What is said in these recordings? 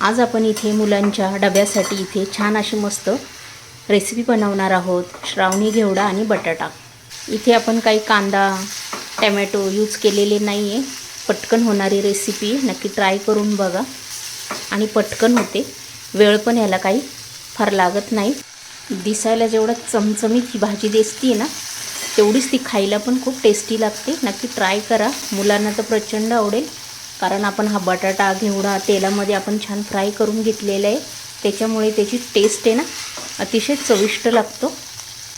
आज आपण इथे मुलांच्या डब्यासाठी इथे छान अशी मस्त रेसिपी बनवणार आहोत. श्रावणी घेवडा आणि बटाटा. इथे आपण काही कांदा टमॅटो यूज केलेले नाही आहे पटकन होणारी रेसिपी नक्की ट्राय करून बघा. आणि पटकन होते. वेळ पण याला काही फार लागत नाही. दिसायला जेवढं चमचमीत ही भाजी दिसते ना तेवढीच ती खायला पण खूप टेस्टी लागते. नक्की ट्राय करा. मुलांना तर प्रचंड आवडेल. कारण आपण हा बटाटा घेवडा तेलामध्ये आपण छान फ्राय करून घेतलेला आहे. त्याच्यामुळे त्याची टेस्ट आहे ना अतिशय चविष्ट लागतो.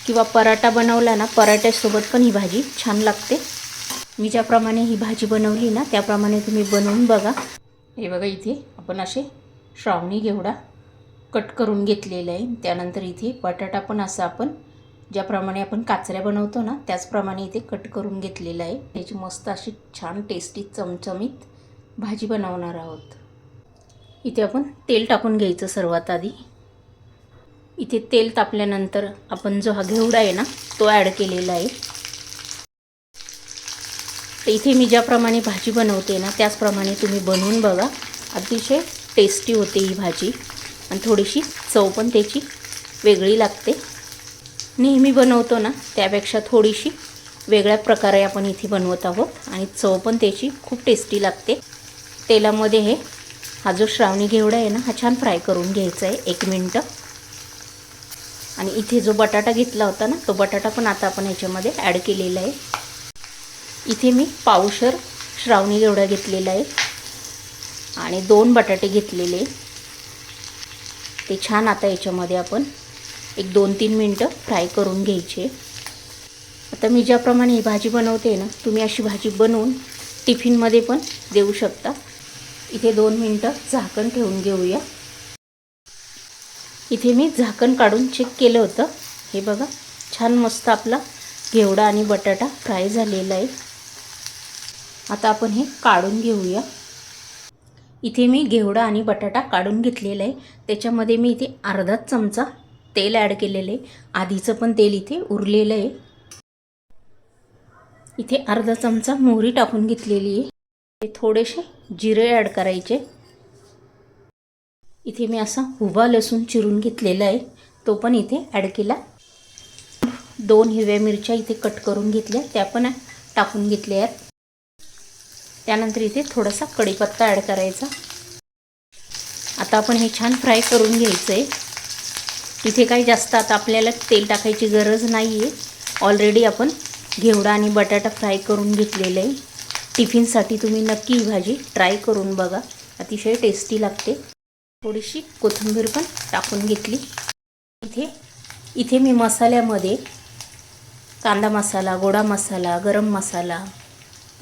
किंवा पराठा बनवला ना पराठ्यासोबत पण ही भाजी छान लागते. मी ज्याप्रमाणे ही भाजी बनवली ना त्याप्रमाणे तुम्ही बनवून बघा. हे बघा इथे आपण असे श्रावणी घेवडा कट करून घेतलेलं आहे. त्यानंतर इथे बटाटा पण असा आपण ज्याप्रमाणे आपण काचऱ्या बनवतो ना त्याचप्रमाणे इथे कट करून घेतलेलं आहे. त्याची मस्त अशी छान टेस्टी चमचमीत भाजी बनवणार आहोत. इथे आपण तेल टाकून घ्यायचं सर्वात आधी. इथे तेल तापल्यानंतर आपण जो हा घेवडा आहे ना तो ॲड केलेला आहे. तर इथे मी ज्याप्रमाणे भाजी बनवते ना त्याचप्रमाणे तुम्ही बनवून बघा. अतिशय टेस्टी होते ही भाजी. आणि थोडीशी चव पण त्याची वेगळी लागते. नेहमी बनवतो ना त्यापेक्षा थोडीशी वेगळ्या प्रकारे आपण इथे बनवत आहोत. आणि चव पण त्याची खूप टेस्टी लागते. तेलामध्ये हे. हा जो श्रावणी घेवडा आहे ना हा छान फ्राय करून घ्यायचा आहे एक मिनटं. आणि इथे जो बटाटा घेतला होता ना तो बटाटा पण आता आपण ह्याच्यामध्ये ॲड केलेला आहे. इथे मी पावशर श्रावणी घेवडा घेतलेला आहे. आणि दोन बटाटे घेतलेले ते छान आता याच्यामध्ये आपण एक दोन तीन मिनटं फ्राय करून घ्यायचे. आता मी ज्याप्रमाणे ही भाजी बनवते ना तुम्ही अशी भाजी बनवून टिफिनमध्ये पण देऊ शकता. इथे दोन मिनटं झाकण ठेवून घेऊया. इथे मी झाकण काढून चेक केलं होतं. हे बघा छान मस्त आपला घेवडा आणि बटाटा फ्राय झालेला आहे. आता आपण हे काढून घेऊया. इथे मी घेवडा आणि बटाटा काढून घेतलेला आहे. त्याच्यामध्ये मी इथे अर्धा चमचा तेल ॲड केलेलं आहे. आधीचं पण तेल इथे उरलेलं आहे. इथे अर्धा चमचा मोहरी टाकून घेतलेली आहे. थोडेसे जिरे ॲड करायचे. इथे मी असा उभा लसूण चिरून घेतलेला आहे. तो पण इथे ॲड केला. दोन हिरव्या मिरच्या इथे कट करून घेतल्या. त्या पण टाकून घेतल्या आहेत. त्यानंतर इथे थोडासा कढीपत्ता ॲड करायचा. आता आपण हे छान फ्राय करून घ्यायचं आहे इथे काही जास्त आता आपल्याला तेल टाकायची गरज नाही आहे ऑलरेडी आपण घेवडा आणि बटाटा फ्राय करून घेतलेलं आहे. टिफिनसाठी तुम्ही नक्की ही भाजी ट्राय करून बघा. अतिशय टेस्टी लागते. थोडीशी कोथिंबीर पण टाकून घेतली. इथे इथे मी मसाल्यामध्ये कांदा मसाला गोडा मसाला गरम मसाला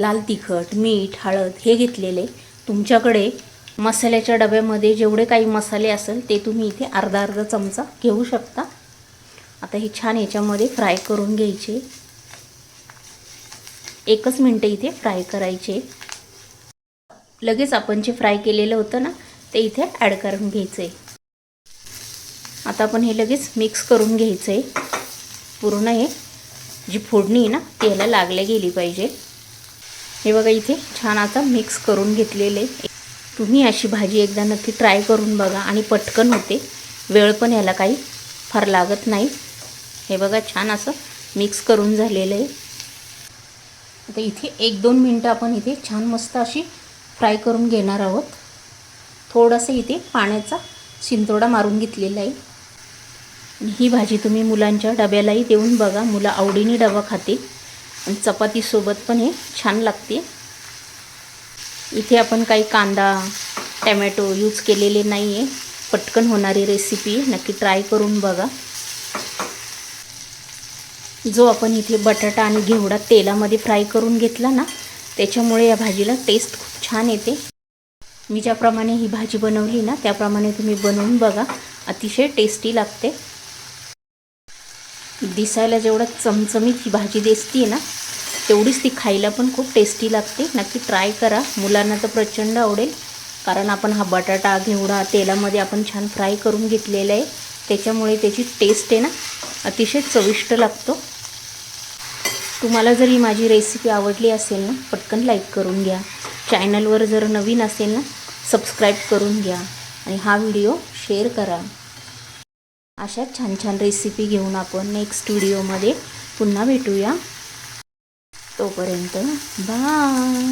लाल तिखट मीठ हळद हे घेतलेले. तुमच्याकडे मसाल्याच्या डब्यामध्ये जेवढे काही मसाले असेल ते तुम्ही इथे अर्धा अर्धा चमचा घेऊ शकता. आता हे छान याच्यामध्ये फ्राय करून घ्यायचे. एकच मिनटं इथे फ्राय करायचे. लगेच आपण जे फ्राय केलेलं होतं ना ते इथे ॲड करून घ्यायचं. आहे आता आपण हे लगेच मिक्स करून घ्यायचं. आहे पूर्ण हे जी फोडणी आहे ना ती ह्याला लागल्या गेली पाहिजे. हे बघा इथे छान आता मिक्स करून घेतलेले. तुम्ही अशी भाजी एकदा नक्की ट्राय करून बघा आणि पटकन होते. वेळ पण याला काही फार लागत नाही. हे बघा छान असं मिक्स करून झालेलं आहे. आता इथे एक दोन मिनटं आपण इथे छान मस्त अशी फ्राय करून घेणार आहोत. थोडंसं इथे पाण्याचा शिंतोडा मारून घेतलेला आहे. ही भाजी तुम्ही मुलांच्या डब्यालाही देऊन बघा. मुलं आवडीने डबा खाते. आणि चपातीसोबत पण हे छान लागते. इथे आपण काही कांदा टमॅटो यूज केलेले नाही आहे पटकन होणारी रेसिपी नक्की ट्राय करून बघा. जो आपण इथे बटाटा आणि घेवडा तेलामध्ये फ्राय करून घेतला ना त्याच्यामुळे या भाजीला टेस्ट खूप छान येते. मी ज्याप्रमाणे ही भाजी बनवली ना त्याप्रमाणे तुम्ही बनवून बघा. अतिशय टेस्टी लागते. दिसायला जेवढं चमचमीत ही भाजी दिसते ना तेवढीच ती खायला पण खूप टेस्टी लागते. नक्की ट्राय करा. मुलांना तर प्रचंड आवडेल. कारण आपण हा बटाटा घेवडा तेलामध्ये आपण छान फ्राय करून घेतलेला आहे. त्याच्यामुळे त्याची टेस्ट आहे ना अतिशय चविष्ट लागतो. तुम्हाला जर ही माझी रेसिपी आवडली असेल ना पटकन लाईक करून घ्या. चॅनलवर जर नवीन असेल ना सबस्क्राईब करून घ्या आणि हा व्हिडिओ शेअर करा. अशा छान छान रेसिपी घेऊन आपण नेक्स्ट व्हिडिओमध्ये पुन्हा भेटूया. तोपर्यंत बाय